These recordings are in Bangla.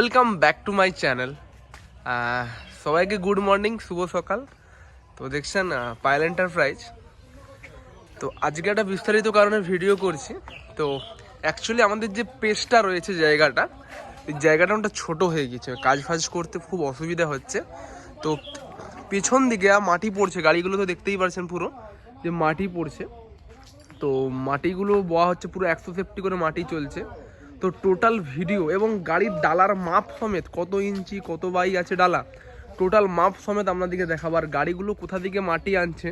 Welcome back to my channel সবাইকে গুড মর্নিং শুভ সকাল। তো দেখছেন পায়েল এন্টারপ্রাইজ তো আজকে একটা বিস্তারিত কারণে ভিডিও করছি। তো অ্যাকচুয়ালি আমাদের যে পেজটা রয়েছে জায়গাটা, এই জায়গাটা ওটা ছোটো হয়ে গেছে। কাজ ফাজ করতে খুব অসুবিধা হচ্ছে। তো পেছন দিকে মাটি পড়ছে। গাড়িগুলো তো দেখতেই পারছেন পুরো, যে মাটি পড়ছে। তো মাটিগুলো বোয়া হচ্ছে, পুরো একশো সেফটি করে মাটি চলছে। তো টোটাল ভিডিও এবং গাড়ির ডালার মাপ সমেত কত ইঞ্চি, কত বাই আছে ডালা, টোটাল মাপ সমেত আপনাদেরকে দেখাবার গাড়িগুলো কোথা থেকে মাটি আনছে,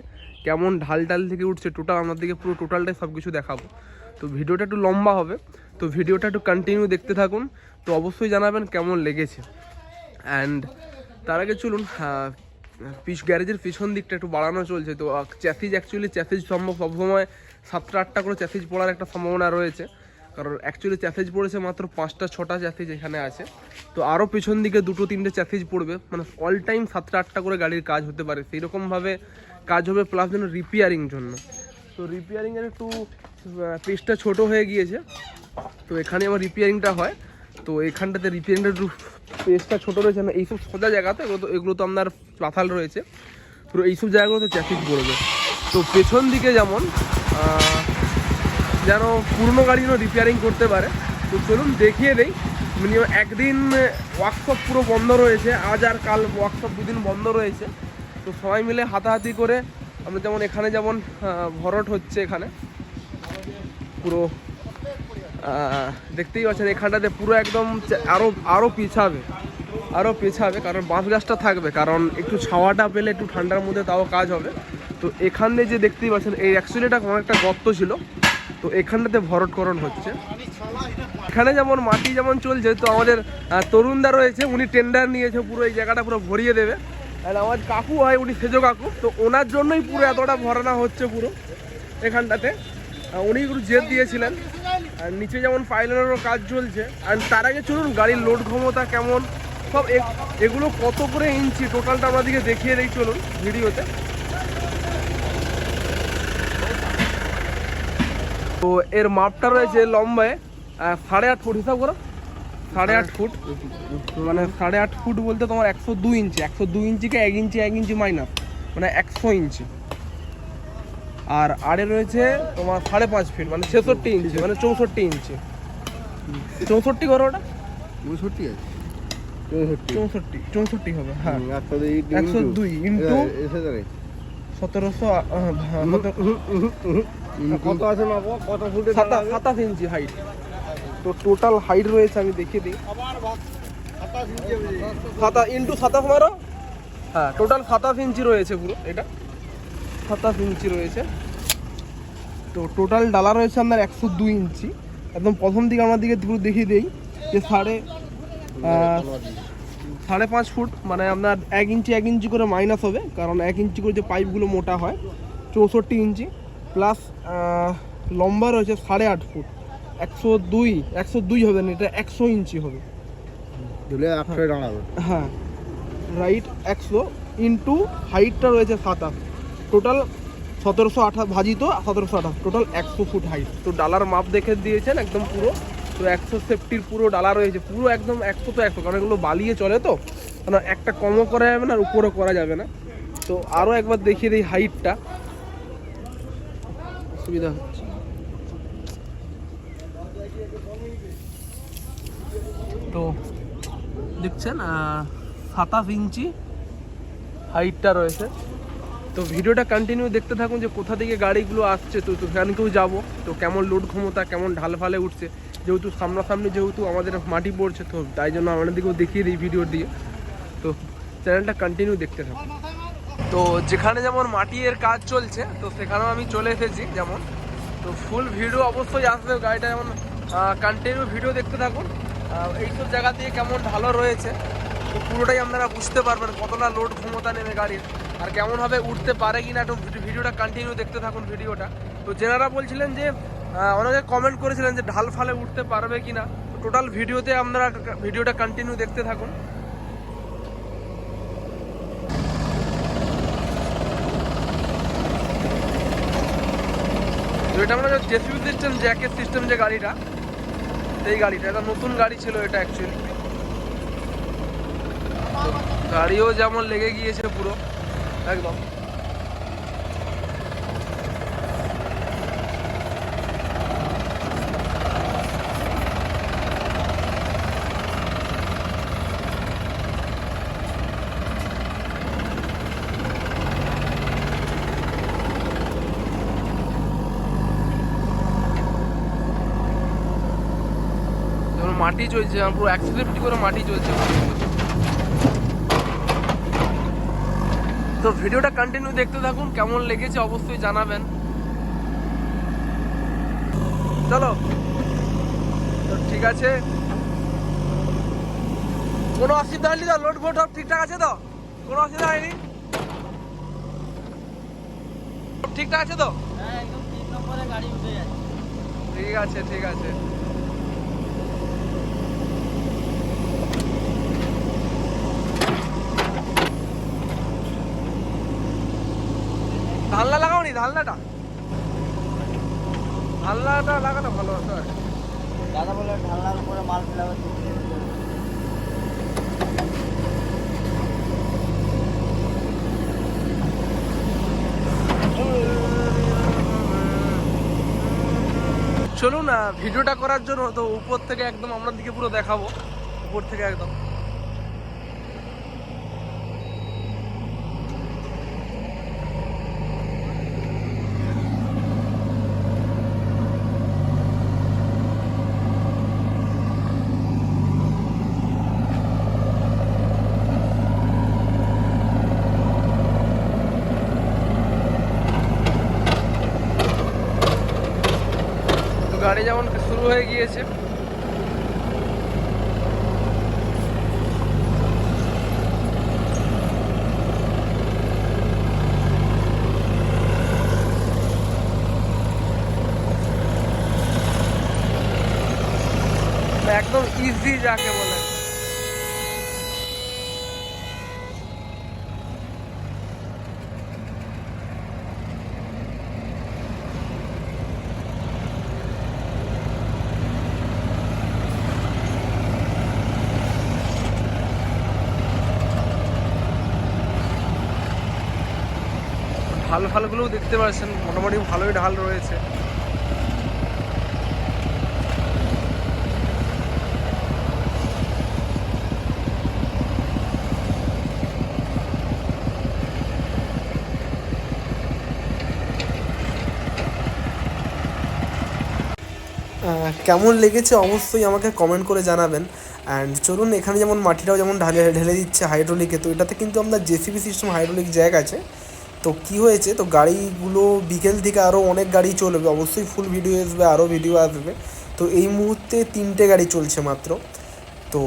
কেমন ঢাল ডাল থেকে উঠছে, টোটাল আপনাদেরকে পুরো টোটালটাই সব কিছু দেখাবো। তো ভিডিওটা একটু লম্বা হবে, তো ভিডিওটা একটু কন্টিনিউ দেখতে থাকুন, তো অবশ্যই জানাবেন কেমন লেগেছে। অ্যান্ড তার আগে চলুন পিছ গ্যারেজের পিছন দিকটা একটু বাড়ানো চলছে। তো চ্যাসিজ অ্যাকচুয়ালি চ্যাসিজ সম্ভব সবসময় সাতটা আটটা করে চ্যাসিজ পড়ার একটা সম্ভাবনা রয়েছে। কারণ অ্যাকচুয়ালি চ্যাসিজ পড়েছে মাত্র পাঁচটা, ছটা চ্যাসিজ এখানে আছে। তো আরও পিছন দিকে দুটো, তিনটে চ্যাসিজ পড়বে। মানে অল টাইম সাতটা, আটটা করে গাড়ির কাজ হতে পারে। সেই রকমভাবে কাজ হবে প্লাস যেন রিপেয়ারিং জন্য। তো রিপেয়ারিংয়ের একটু পেজটা ছোট হয়ে গিয়েছে। তো এখানে আমার রিপেয়ারিংটা হয়। তো এখানটাতে রিপেয়ারিংটা একটু পেজটা ছোটো রয়েছে। না এইসব সোজা জায়গাতে এগুলো তো এগুলো তো আপনার প্লাথাল রয়েছে। পুরো এইসব জায়গাগুলো তো ট্রাফিক পড়বে। তো পেছন দিকে যেমন যেন পুরনো গাড়ি যেন রিপেয়ারিং করতে পারে। তো চলুন দেখিয়ে দেই। মিনিমাম একদিন ওয়ার্কশপ পুরো বন্ধ রয়েছে। আজ আর কাল ওয়ার্কশপ দুদিন বন্ধ রয়েছে। তো সবাই মিলে হাতাহাতি করে আমরা যেমন এখানে যেমন ভরট হচ্ছে এখানে। পুরো দেখতেই পাচ্ছেন এখানটাতে পুরো একদম আরও আরও আরও পিছাবে। আরও পেছাবে, কারণ বাঁশ গাছটা থাকবে। কারণ একটু ছাওয়াটা পেলে একটু ঠান্ডার মধ্যে তাও কাজ হবে। তো এখানে যে দেখতেই পাচ্ছেন, এই অ্যাকচুয়ালিটা অনেকটা গর্ত ছিল। তো এখানটাতে ভরটকরণ হচ্ছে। এখানে যেমন মাটি যেমন চলছে, তো আমাদের তরুণদা রয়েছে, উনি টেন্ডার নিয়েছে পুরো এই জায়গাটা পুরো ভরিয়ে দেবে। আর আমার কাকু হয়, উনি সেজো কাকু, তো ওনার জন্যই পুরো এতটা ভরানো হচ্ছে পুরো এখানটাতে। উনি একটু জেদ দিয়েছিলেন। আর নিচে যেমন পাইলনেরও কাজ চলছে, আর তার আগে চলুন, গাড়ির লোড ক্ষমতা কেমন, সব এগুলো কত করে ইঞ্চি টোটালটা আমাদেরকে দেখিয়ে দিই, চলুন, ভিডিওতে। তো এর মাপটা রয়েছে লম্বায় সাড়ে আট ফুট হিসাব করো। সাড়ে আট ফুট। মানে সাড়ে আট ফুট বলতে তোমার একশো দুই ইঞ্চি। একশো দুই ইঞ্চিকে এক ইঞ্চি এক ইঞ্চি মাইনাস মানে একশো ইঞ্চি। আর আড়ে রয়েছে তোমার সাড়ে পাঁচ ফিট মানে ছেষট্টি ইঞ্চি মানে চৌষট্টি ইঞ্চি। চৌষট্টি করো ওটা। চৌষট্টি আছে। চৌষট্টি। চৌষট্টি চৌষট্টি হবে হ্যাঁ। একশো দুই ইন্টু। সতেরোশো কত আছে মাপো কত ফুটে সাতাশ ইঞ্চি হাইট তো টোটাল হাইট রয়েছে আমি দেখিয়ে দিই। সাতাশ ইন্টু সাতাশ মারো? হ্যাঁ টোটাল সাতাশ ইঞ্চি রয়েছে পুরো এটা। সাতাশ ইঞ্চি রয়েছে। তো টোটাল ডালা রয়েছে আপনার একশো দুই ইঞ্চি। একদম প্রথম দিকে আমার দিকে পুরো দেখিয়ে দেই যে সাড়ে সাড়ে পাঁচ ফুট মানে আপনার এক ইঞ্চি এক ইঞ্চি করে মাইনাস হবে কারণ এক ইঞ্চি করে যে পাইপগুলো মোটা হয় চৌষট্টি ইঞ্চি প্লাস লম্বা রয়েছে সাড়ে আট ফুট একশো দুই একশো দুই হবে না এটা একশো ইঞ্চি হবে। হ্যাঁ রাইট একশো ইন্টু হাইটটা রয়েছে সাতাশ টোটাল সতেরোশো আঠাশ ভাজিত সতেরোশো আঠাশ টোটাল একশো ফুট হাইট তো ডালার মাপ দেখে দিয়েছেন একদম পুরো। তো একশো সেফটির পুরো ডালা রয়েছে, পুরো একদম একশো তো একশো, কারণ এগুলো বালিয়ে চলে তো কারণ একটা কমও করা যাবে না আর উপরও করা যাবে না। তো আরও একবার দেখিয়ে দিই হাইটটা অসুবিধা হচ্ছে। তো দেখছেন সাতাশ ইঞ্চি হাইটটা রয়েছে। তো ভিডিওটা কন্টিনিউ দেখতে থাকুন যে কোথা থেকে গাড়িগুলো আসছে, তো তো সেখানকেও যাব। তো কেমন লোড ক্ষমতা, কেমন ঢাল ফালে উঠছে যেহেতু সামনাসামনি যেহেতু আমাদের মাটি পড়ছে, তো তাই জন্য আপনাদেরকেও দেখিয়ে দিই ভিডিও দিয়ে তো চ্যানেলটা কন্টিনিউ দেখতে থাকুন তো যেখানে যেমন মাটির কাজ চলছে, তো সেখানেও আমি চলে এসেছি যেমন। তো ফুল ভিডিও অবশ্যই আসবে, গাড়িটা যেমন কন্টিনিউ ভিডিও দেখতে থাকুন। এইসব জায়গা দিয়ে কেমন ভালো রয়েছে, তো পুরোটাই আপনারা বুঝতে পারবেন কতটা লোড ক্ষমতা নেবে গাড়ির, আর কেমনভাবে উঠতে পারে কিনা একটু ভিডিওটা কন্টিনিউ দেখতে থাকুন ভিডিওটা তো যেনারা বলছিলেন যে অনেকে কমেন্ট করেছিলেন যে ঢাল ফালে উঠতে পারবে কিনা। তো টোটাল ভিডিওতে আপনারা ভিডিওটা কন্টিনিউ দেখতে থাকুন। এটা আমরা জেসিবি সিস্টেম জ্যাকেট সিস্টেম যে গাড়িটা, সেই গাড়িটা, এটা নতুন গাড়ি ছিল এটা অ্যাকচুয়ালি গাড়িও যেমন লেগে গিয়েছে পুরো, একদম যেমন মাটি চলছে আমার পুরো অ্যাক্সিডেন্ট করে মাটি চলছে তো ভিডিওটা কন্টিনিউ দেখতে থাকুন কেমন লেগেছে অবশ্যই জানাবেন। চলো তো ঠিক আছে। কোনো অসুবিধা হয়নি তো? লোড সব ঠিকঠাক আছে তো? কোনো অসুবিধা হয়নি? ঠিকঠাক আছে তো? হ্যাঁ একদম তিন নম্বরে গাড়ি উঠে যাচ্ছে। ঠিক আছে ঠিক আছে। ধালনা লাগাওনি? ধালনাটা ধালনাটা লাগানো ভালো আছে। আর। দাদা বলে ঢালনার উপরে মাল ফেলাবে চলুন না ভিডিওটা করার জন্য তো উপর থেকে একদম আমরা দিকে পুরো দেখাবো। উপর থেকে একদম তো গাড়ি যেমন গিয়েছে একদম ইজি যাকে বলে। ঢাল ফালগুলোও দেখতে পাচ্ছেন, মোটামুটি ভালোই ঢাল রয়েছে। কেমন লেগেছে অবশ্যই আমাকে কমেন্ট করে জানাবেন। অ্যান্ড চলুন, এখানে যেমন মাটিটাও যেমন ঢালে, ঢেলে দিচ্ছে হাইড্রোলিকে তো এটাতে কিন্তু আমরা জেসিবি সিস্টেম হাইড্রোলিক জ্যাক আছে। তো কি হয়েছে? তো গাড়িগুলো বিকেল থেকে আরও অনেক গাড়ি চলবে। অবশ্যই ফুল ভিডিও আসবে আরও ভিডিও আসবে। তো এই মুহূর্তে তিনটে গাড়ি চলছে মাত্র। তো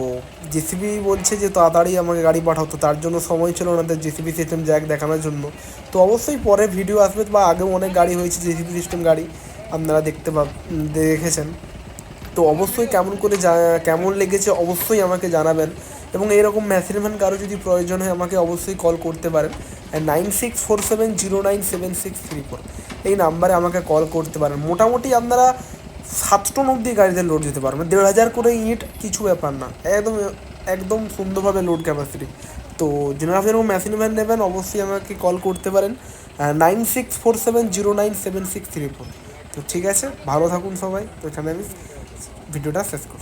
জেসিবি বলছে যে তাড়াতাড়ি আমাকে গাড়ি পাঠাও। তো তার জন্য সময় ছিল না জেসিবি সিস্টেম জ্যাক দেখানোর জন্য। তো অবশ্যই পরে ভিডিও আসবে বা আগেও অনেক গাড়ি হয়েছে জেসিবি সিস্টেম গাড়ি। আপনারা দেখতে পা দেখেছেন। তো অবশ্যই কেমন করে যা, কেমন লেগেছে অবশ্যই আমাকে জানাবেন। এবং এরকম ম্যাথিরম্যান কারও যদি প্রয়োজন হয়, আমাকে অবশ্যই কল করতে পারেন nine six four seven zero nine seven six three four এই নাম্বারে আমাকে কল করতে পারেন। মোটামুটি আপনারা সাত টন অবধি গাড়িতে লোড দিতে পারবেন। দেড় হাজার করে ইট কিছু ব্যাপার না। একদম একদম সুন্দরভাবে লোড ক্যাপাসিটি তো যারা যেরকম মেশিন ভ্যান নেবেন, অবশ্যই আমাকে কল করতে পারেন nine six four seven zero nine seven six three four তো ঠিক আছে, ভালো থাকুন সবাই। তো এখানে আমি ভিডিওটা শেষ করছি।